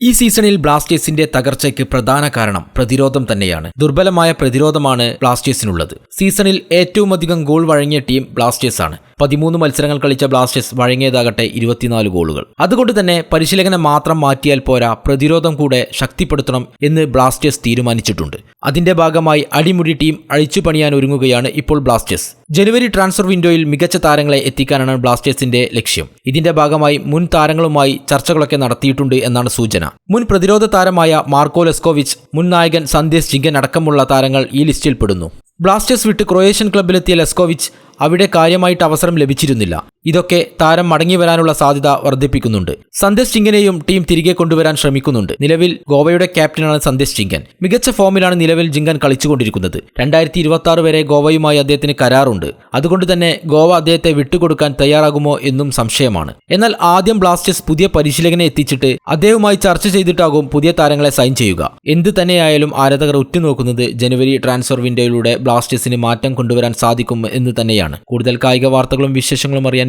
ഈ സീസണിൽ ബ്ലാസ്റ്റേഴ്സിന്റെ തകർച്ചയ്ക്ക് പ്രധാന കാരണം പ്രതിരോധം തന്നെയാണ്. ദുർബലമായ പ്രതിരോധമാണ് ബ്ലാസ്റ്റേഴ്സിനുള്ളത്. സീസണിൽ ഏറ്റവും അധികം ഗോൾ വഴങ്ങിയ ടീം ബ്ലാസ്റ്റേഴ്സ് ആണ് പതിമൂന്ന് മത്സരങ്ങൾ കളിച്ച ബ്ലാസ്റ്റേഴ്സ് വഴങ്ങിയതാകട്ടെ ഇരുപത്തിനാല് ഗോളുകൾ. അതുകൊണ്ട് തന്നെ പരിശീലകനെ മാത്രം മാറ്റിയാൽ പോരാ പ്രതിരോധം കൂടെ ശക്തിപ്പെടുത്തണം എന്ന് ബ്ലാസ്റ്റേഴ്സ് തീരുമാനിച്ചിട്ടുണ്ട്. അതിന്റെ ഭാഗമായി അടിമുടി ടീം അഴിച്ചു പണിയാൻ ഒരുങ്ങുകയാണ് ഇപ്പോൾ ബ്ലാസ്റ്റേഴ്സ്. ജനുവരി ട്രാൻസ്ഫർ വിൻഡോയിൽ മികച്ച താരങ്ങളെ എത്തിക്കാനാണ് ബ്ലാസ്റ്റേഴ്സിന്റെ ലക്ഷ്യം. ഇതിന്റെ ഭാഗമായി മുൻ താരങ്ങളുമായി ചർച്ചകളൊക്കെ നടത്തിയിട്ടുണ്ട് എന്നാണ് സൂചന. മുൻ പ്രതിരോധ താരമായ മാർക്കോ ലെസ്കോവിച്ച് മുൻ നായകൻ സന്ദേശ് ജിങ്കൻ അടക്കമുള്ള താരങ്ങൾ ഈ ലിസ്റ്റിൽ പെടുന്നു ബ്ലാസ്റ്റേഴ്സ് വിട്ട് ക്രൊയേഷ്യൻ ക്ലബിലെത്തിയ ലെസ്കോവിച്ച് അവിടെ കാര്യമായിട്ട് അവസരം ലഭിച്ചിരുന്നില്ല. ഇതൊക്കെ താരം മടങ്ങി വരാനുള്ള സാധ്യത വർദ്ധിപ്പിക്കുന്നുണ്ട്. സന്ദേശ് ചിങ്കനെയും ടീം തിരികെ കൊണ്ടുവരാൻ ശ്രമിക്കുന്നുണ്ട്. നിലവിൽ ഗോവയുടെ ക്യാപ്റ്റനാണ് സന്ദേശ് ചിങ്കൻ. മികച്ച ഫോമിലാണ് നിലവിൽ ജിങ്കൻ കളിച്ചുകൊണ്ടിരിക്കുന്നത്. രണ്ടായിരത്തി ഇരുപത്തി ആറ് വരെ ഗോവയുമായി അദ്ദേഹത്തിന് കരാറുണ്ട്. അതുകൊണ്ട് തന്നെ ഗോവ അദ്ദേഹത്തെ വിട്ടുകൊടുക്കാൻ തയ്യാറാകുമോ എന്നും സംശയമാണ്. എന്നാൽ ആദ്യം ബ്ലാസ്റ്റേഴ്സ് പുതിയ പരിശീലകനെ എത്തിച്ചിട്ട് അദ്ദേഹവുമായി ചർച്ച ചെയ്തിട്ടാകും പുതിയ താരങ്ങളെ സൈൻ ചെയ്യുക. എന്ത് തന്നെയായാലും ആരാധകർ ഉറ്റുനോക്കുന്നത് ജനുവരി ട്രാൻസ്ഫർ വിൻഡോയിലൂടെ ബ്ലാസ്റ്റേഴ്സിന് മാറ്റം കൊണ്ടുവരാൻ സാധിക്കും എന്ന് തന്നെയാണ്. കൂടുതൽ കായിക വാർത്തകളും വിശേഷങ്ങളും അറിയാൻ